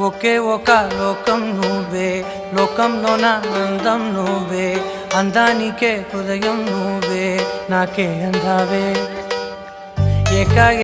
ఒకే ఒక లోకం నువ్వే. లోకంలో నా అందం నువ్వే. అందానికే హృదయం నువ్వే. నాకే అందావే. ఏకా